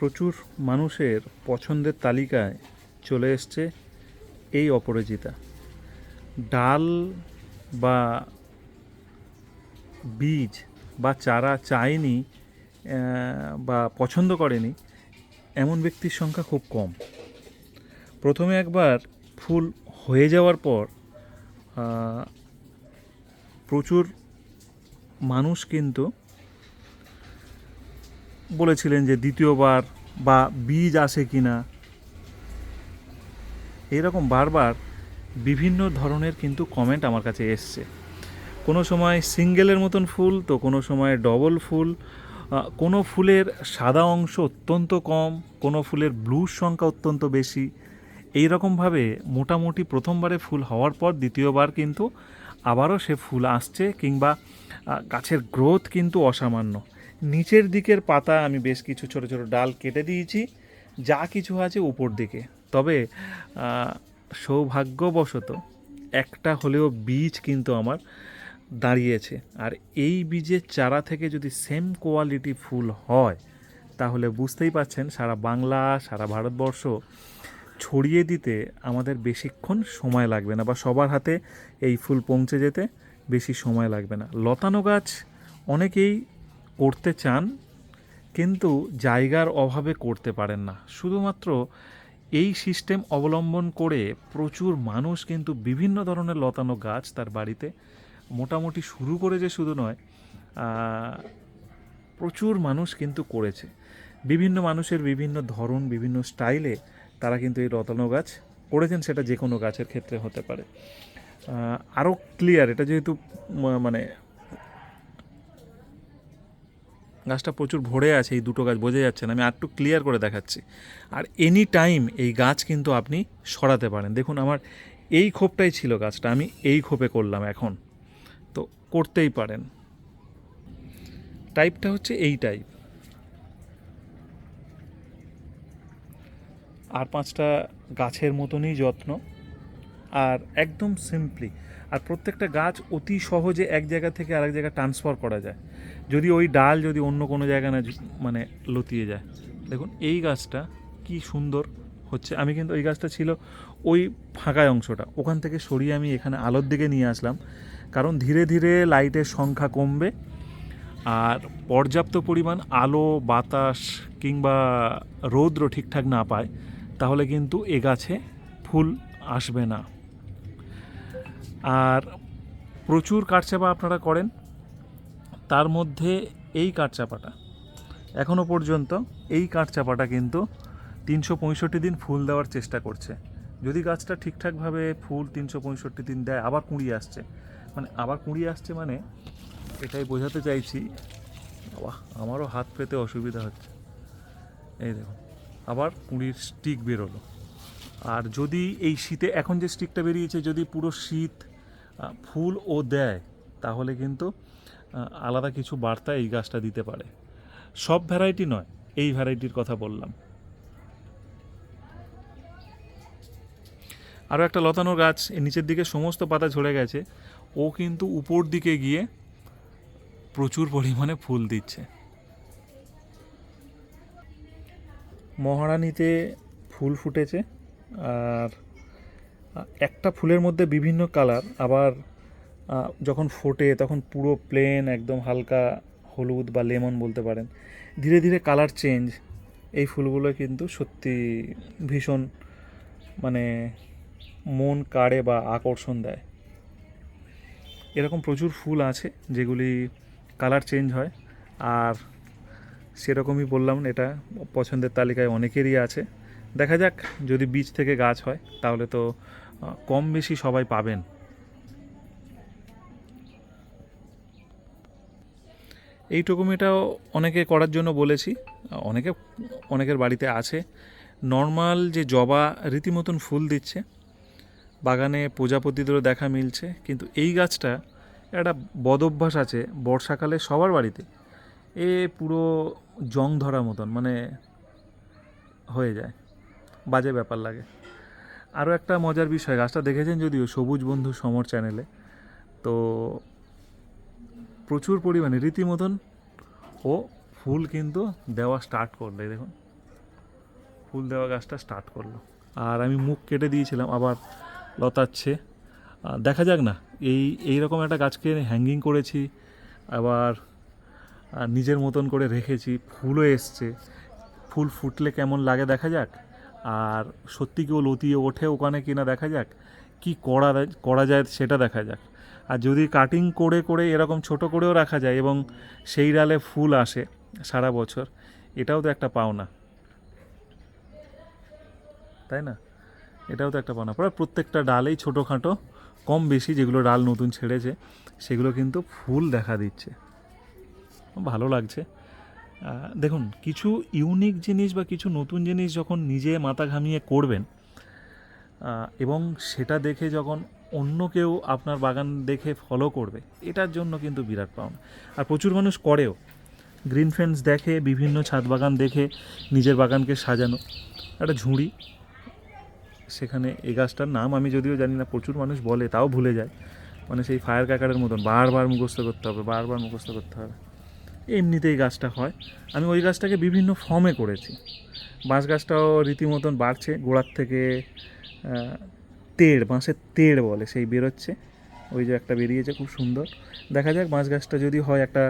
প্রচুর মানুষের পছন্দের তালিকায় চলে এসছে এই অপরাজিতা। ডাল বা বীজ বা চারা চায়নি বা পছন্দ করেনি, এমন ব্যক্তির সংখ্যা খুব কম। প্রথমে একবার ফুল হয়ে যাওয়ার পর প্রচুর মানুষ কিন্তু বলেছিলেন যে দ্বিতীয়বার বা বীজ আসে কি না। এরকম বারবার বিভিন্ন ধরনের কিন্তু কমেন্ট আমার কাছে এসছে। কোনো সময় সিঙ্গেলের মতন ফুল, তো কোনো সময় ডবল ফুল। কোনো ফুলের সাদা অংশ অত্যন্ত কম, কোনো ফুলের ব্লুর সংখ্যা অত্যন্ত বেশি। এই রকমভাবে মোটামুটি প্রথমবারে ফুল হওয়ার পর দ্বিতীয়বার কিন্তু আবারও সে ফুল আসছে কিংবা গাছের গ্রোথ কিন্তু অসামান্য। নিচের দিকের পাতা আমি বেশ কিছু ছোট ছোট ডাল কেটে দিয়েছি। যা কিছু আছে উপর দিকে। তবে সৌভাগ্যবশত একটা হলেও বীজ কিন্তু আমার দাঁড়িয়েছে। আর এই বীজের চারা থেকে যদি সেম কোয়ালিটি ফুল হয়, তাহলে বুঝতেই পাচ্ছেন সারা বাংলা, সারা ভারতবর্ষ ছড়িয়ে দিতে আমাদের বেশিক্ষণ সময় লাগবে না, বা সবার হাতে এই ফুল পৌঁছে যেতে বেশি সময় লাগবে না। লতানো গাছ অনেকেই করতে চান, কিন্তু জায়গার অভাবে করতে পারেন না। শুধুমাত্র এই সিস্টেম অবলম্বন করে প্রচুর মানুষ কিন্তু বিভিন্ন ধরনের লতানো গাছ তার বাড়িতে মোটামুটি শুরু করে যে শুধু নয় প্রচুর মানুষ কিন্তু করেছে। বিভিন্ন মানুষের বিভিন্ন ধরন, বিভিন্ন স্টাইলে তারা কিন্তু এই লতানো গাছ করেছেন, সেটা যে কোনো গাছের ক্ষেত্রে হতে পারে। আরও ক্লিয়ার এটা যেহেতু মানে গাছটা প্রচুর ভরে আছে, এই দুটো গাছ বোঝা যাচ্ছে না, আমি আরেকটু ক্লিয়ার করে দেখাচ্ছি। আর এনি টাইম এই গাছ কিন্তু আপনি সরাতে পারেন। দেখুন, আমার এই খোপটাই ছিল গাছটা, আমি এই খোপে করলাম এখন। তো করতেই পারেন। টাইপটা হচ্ছে এই টাইপ আর পাঁচটা গাছের মতনই যত্ন। আর একদম সিম্পলি আর প্রত্যেকটা গাছ অতি সহজে এক জায়গা থেকে আরেক জায়গায় ট্রান্সফার করা যায়। যদি ওই ডাল যদি অন্য কোনো জায়গায় না মানে লতিয়ে যায়। দেখুন, এই গাছটা কি সুন্দর হচ্ছে। আমি কিন্তু ওই গাছটা ছিল ওই ফাঁকা অংশটা। ওখান থেকে সরিয়ে আমি এখানে আলোর দিকে নিয়ে আসলাম। কারণ ধীরে ধীরে লাইটের সংখ্যা কমবে আর পর্যাপ্ত পরিমাণ আলো, বাতাস কিংবা রৌদ্র ঠিকঠাক না পায়, তাহলে কিন্তু এ গাছে ফুল আসবে না। আর প্রচুর কাঠচাপা আপনারা করেন। তার মধ্যে এই কাঠচাপাটা। এখনও পর্যন্ত এই কাঠচাপাটা কিন্তু তিনশো পঁয়ষট্টি দিন ফুল দেওয়ার চেষ্টা করছে। যদি গাছটা ঠিকঠাকভাবে ফুল তিনশো পঁয়ষট্টি দিন দেয়, আবার কুঁড়ি আসছে। মানে আবার কুঁড়ি আসছে মানে এটাই বোঝাতে চাইছি বাবা আমারও হাত পেতে অসুবিধা হচ্ছে। এই দেখুন, আবার কুঁড়ির স্টিক বেরোলো। আর যদি এই শীতে, এখন যে স্টিকটা বেরিয়েছে, যদি পুরো শীত ফুল ও দেয়, তাহলে কিন্তু আলাদা কিছু বার্তা এই গাছটা দিতে পারে। সব ভ্যারাইটি নয়, এই ভ্যারাইটির কথা বললাম। আরও একটা লতানো গাছ নিচের দিকে সমস্ত পাতা ঝরে গেছে। ও কিন্তু উপর দিকে গিয়ে প্রচুর পরিমাণে ফুল দিচ্ছে। মহারানীতে ফুল ফুটেছে, আর একটা ফুলের মধ্যে বিভিন্ন কালার, আবার যখন ফোটে, তখন পুরো প্লেন একদম হালকা হলুদ বা লেমন বলতে পারেন। ধীরে ধীরে কালার চেঞ্জ এই ফুলগুলো কিন্তু সত্যি ভীষণ মানে মন কাড়ে বা আকর্ষণ দেয়। এরকম প্রচুর ফুল আছে যেগুলি কালার চেঞ্জ হয়। আর সেরকমই বললাম, এটা পছন্দের তালিকায় অনেকেরই আছে। দেখা যাক, যদি বীজ থেকে গাছ হয়, তাহলে তো কম বেশি সবাই পাবেন। এই টুকুমিটাও অনেকে করার জন্য বলেছি, অনেকে, অনেকের বাড়িতে আছে। নর্মাল যে জবা রীতিমতন ফুল দিচ্ছে, বাগানে প্রজাপতিদেরও দেখা মিলছে, কিন্তু এই গাছটা একটা বদভ্যাস আছে বর্ষাকালে সবার বাড়িতে। এ পুরো জং ধরা মতন মানে হয়ে যায়, বাজে ব্যাপার লাগে। আরও একটা মজার বিষয়, গাছটা দেখেছেন যদিও সবুজ বন্ধু সমর চ্যানেলে, তো প্রচুর পরিমাণে, রীতিমতন। ও ফুল কিন্তু দেওয়া স্টার্ট করলে দেখুন। ফুল দেওয়া গাছটা স্টার্ট করল। আর আমি মুখ কেটে দিয়েছিলাম, আবার লতাচ্ছে। দেখা যাক না, এই এই রকম একটা গাছকে হ্যাঙ্গিং করেছি, আবার নিজের মতন করে রেখেছি, ফুলও এসছে। ফুল ফুটলে কেমন লাগে দেখা যাক। আর সত্যি কেউ লতিয়ে ওঠে ওখানে কিনা দেখা যাক। কি করা করা যায় সেটা দেখা যাক। আর যদি কাটিং করে করে এরকম ছোট করেও রাখা যায় এবং সেই ডালে ফুল আসে সারা বছর, এটাও তো একটা পাওনা। তাই না? এটাও তো একটা পাওনা। প্রায় প্রত্যেকটা ডালেই ছোটোখাটো, কম বেশি যেগুলো ডাল নতুন ছেড়েছে, সেগুলো কিন্তু ফুল দেখা দিচ্ছে। ভালো লাগছে। দেখুন, কিছু ইউনিক জিনিস বা কিছু নতুন জিনিস যখন নিজে মাথা ঘামিয়ে করবেন এবং সেটা দেখে যখন অন্য কেউ আপনার বাগান দেখে ফলো করবে, এটার জন্য কিন্তু বিরাট পাওনা। আর প্রচুর মানুষ করেও গ্রিন ফেন্স দেখে, বিভিন্ন ছাদ বাগান দেখে নিজের বাগানকে সাজানো। একটা ঝুড়ি, সেখানে এই গাছটার নাম আমি যদিও জানি না, প্রচুর মানুষ বলে, তাও ভুলে যায়। মানে সেই ফায়ার ক্যাকারের মতন, বারবার মুখস্থ করতে হবে, বারবার মুখস্থ করতে হবে। এমনিতেই গাছটা হয়। আমি ওই গাছটাকে বিভিন্ন ফর্মে করেছি। বাঁশ গাছটাও রীতিমতন বাড়ছে, গোড়ার থেকে তেড়, বাঁশের তেড় বলে, সেই বেরোচ্ছে। ওই যে একটা বেরিয়েছে, খুব সুন্দর। দেখা যাক বাঁশ গাছটা যদি হয় একটা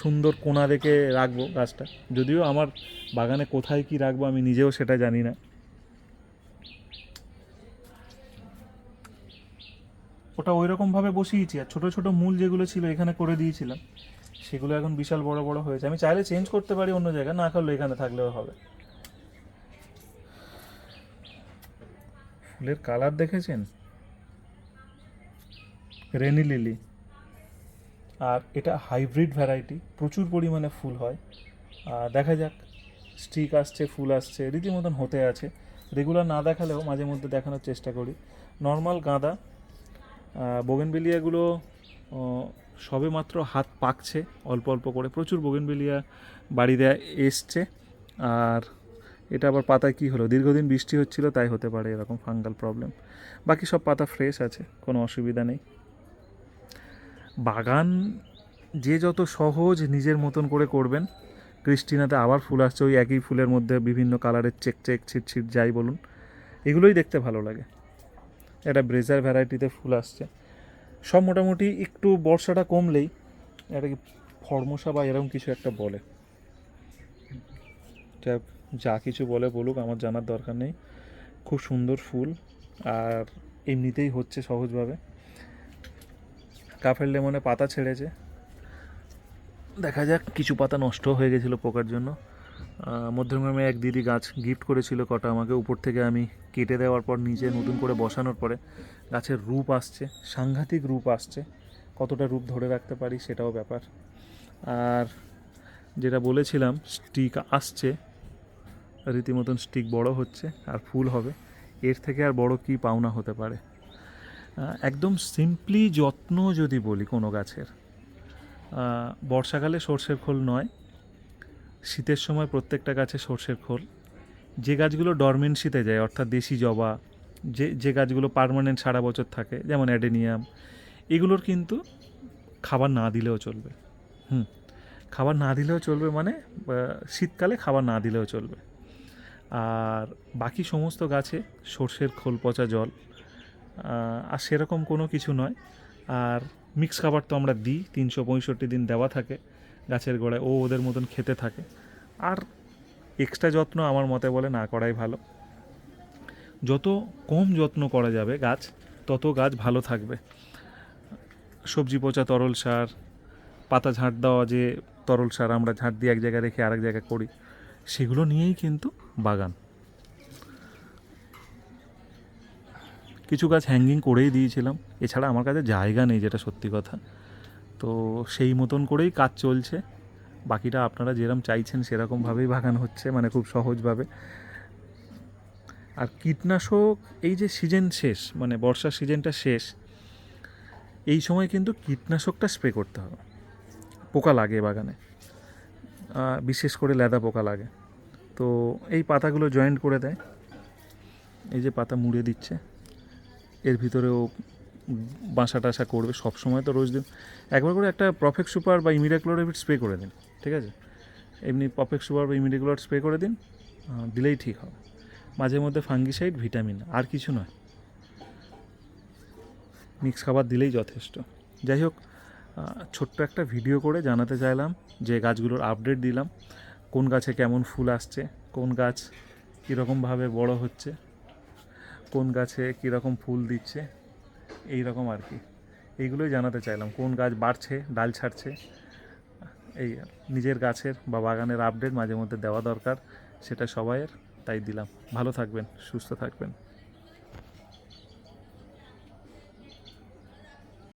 সুন্দর কোণা রেখে রাখব গাছটা। যদিও আমার বাগানে কোথায় কি রাখব আমি নিজেও সেটা জানি না। ওটা ওই রকমভাবে বসিয়েছি, আর ছোটো ছোটো মূল যেগুলো ছিল এখানে করে দিয়েছিলাম, সেগুলো এখন বিশাল বড় বড় হয়েছে। আমি চাইলে চেঞ্জ করতে পারি অন্য জায়গায়, না করলে এখানে থাকলেও হবে। ফুলের কালার দেখেছেন? Rainy lily. আর এটা হাইব্রিড ভ্যারাইটি, প্রচুর পরিমাণে ফুল হয়। আর দেখা যাক, স্টিক আসছে, ফুল আসছে, রীতিমতন হতে আছে। রেগুলার না দেখালেও মাঝে মধ্যে দেখানোর চেষ্টা করি। নর্মাল গাঁদা বোগেনবেলিয়াগুলো সবে মাত্র হাত পাকছে, অল্প অল্প করে। প্রচুর বোগেনবেলিয়া বাড়িতে এসছে। আর এটা আবার পাতায় কী হলো? দীর্ঘদিন বৃষ্টি হচ্ছিল, তাই হতে পারে এরকম ফাঙ্গাল প্রবলেম বাকি সব পাতা ফ্রেশ আছে, কোনো অসুবিধা নেই। বাগান যে যত সহজ নিজের মতন করে করবেন, ক্রিস্টিনাতে আবার ফুল আসছে, ওই একই ফুলের মধ্যে বিভিন্ন কালারের চেক চেক, ছিট ছিট, যাই বলুন। এগুলোই দেখতে ভালো লাগে। এটা ব্রেজার ভ্যারাইটিতে ফুল আসছে। সব মোটামুটি একটু বর্ষাটা কমলেই এটা কি ফর্মসা বা এরকম কিছু একটা বলে। যা কিছু বলে বলুক, আমার জানার দরকার নেই। খুব সুন্দর ফুল, আর এমনিতেই হচ্ছে সহজভাবে। কাফের লেমনে পাতা ছেড়েছে। দেখা যাক, কিছু পাতা নষ্ট হয়ে গেছিল পোকার জন্য। মধ্যমগ্রামে এক দিদি গাছ গিফট করেছিল কটা। আমাকে উপর থেকে আমি কেটে দেওয়ার পর, নিচে নতুন করে বসানোর পরে গাছের রূপ আসছে, সাংঘাতিক রূপ আসছে। কতটা রূপ ধরে রাখতে পারি সেটাও ব্যাপার। আর যেটা বলেছিলাম, স্টিক আসছে। রীতিমতন স্টিক বড় হচ্ছে আর ফুল হবে। এর থেকে আর বড় কি পাওনা হতে পারে? একদম সিম্পলি যত্ন যদি বলি কোনো গাছের বর্ষাকালে সর্ষের খোল নয়, শীতের সময় প্রত্যেকটা গাছে সর্ষের খোল। যে গাছগুলো ডরমেন্সিতে যায়, অর্থাৎ দেশি জবা, যে যে গাছগুলো পার্মানেন্ট সারা বছর থাকে, যেমন অ্যাডেনিয়াম এগুলোর কিন্তু খাবার না দিলেও চলবে। হুম, খাবার না দিলেও চলবে মানে শীতকালে খাবার না দিলেও চলবে। আর বাকি সমস্ত গাছে সর্ষের খোল পচা জল আর সেরকম কোনো কিছু নয়। আর মিক্স খাবার তো আমরা দিই, তিনশো পঁয়ষট্টি দিন দেওয়া থাকে গাছের গোড়ায়, ও ওদের মতন খেতে থাকে। আর এক্সট্রা যত্ন আমার মতে বলে না করাই ভালো। যত কম যত্ন করা যাবে গাছ, তত গাছ ভালো থাকবে। সবজি পচা তরল সার, পাতা ঝাঁট দেওয়া যে তরল সার আমরা ঝাঁট দিয়ে এক জায়গায় রেখে আরেক জায়গায় করি, সেগুলো নিয়েই কিন্তু বাগান। কিছু গাছ হ্যাঙ্গিং করেই দিয়েছিলাম। এছাড়া আমার কাছে জায়গা নেই যেটা সত্যি কথা। তো সেই মতন করেই কাজ চলছে। বাকিটা আপনারা যেরকম চাইছেন সেরকমভাবেই বাগান হচ্ছে মানে খুব সহজভাবে। আর কীটনাশক, এই যে সিজন শেষ মানে বর্ষার সিজনটা শেষ, এই সময় কিন্তু কীটনাশকটা স্প্রে করতে হবে। পোকা লাগে বাগানে। বিশেষ করে লেদা পোকা লাগে। তো এই পাতাগুলো জয়েন্ট করে দেয়। এই যে পাতা মুড়ে দিচ্ছে, এর ভিতরেও বাসা টাসা করবে। সব সময় তো রোজ দিন, একবার করে একটা প্রফেক্ট সুপার বা ইমিডাক্লোরেভিট স্প্রে করে দিন, ঠিক আছে? এমনি প্রফেক্ট সুপার বা ইমিডাক্লোর স্প্রে করে দিন দিলেই ঠিক হবে। মাঝে মধ্যে ফাঙ্গিসাইড ভিটামিন আর কিছু নয়। মিক্স খাবার দিলেই যথেষ্ট। যাই হোক ছোট্ট একটা ভিডিও করে জানাতে চাইলাম, যে গাছগুলোর আপডেট দিলাম। কোন গাছে কেমন ফুল আসছে, কোন গাছ কীরকমভাবে বড় হচ্ছে, কোন গাছে কীরকম ফুল দিচ্ছে, এই রকম আর কি। এইগুলোই জানাতে চাইলাম, কোন গাছ বাড়ছে, ডাল ছাড়ছে, এই নিজের গাছের বা বাগানের আপডেট মাঝে মধ্যে দেওয়া দরকার, সেটা সবাইয়ের, তাই দিলাম। ভালো থাকবেন, সুস্থ থাকবেন।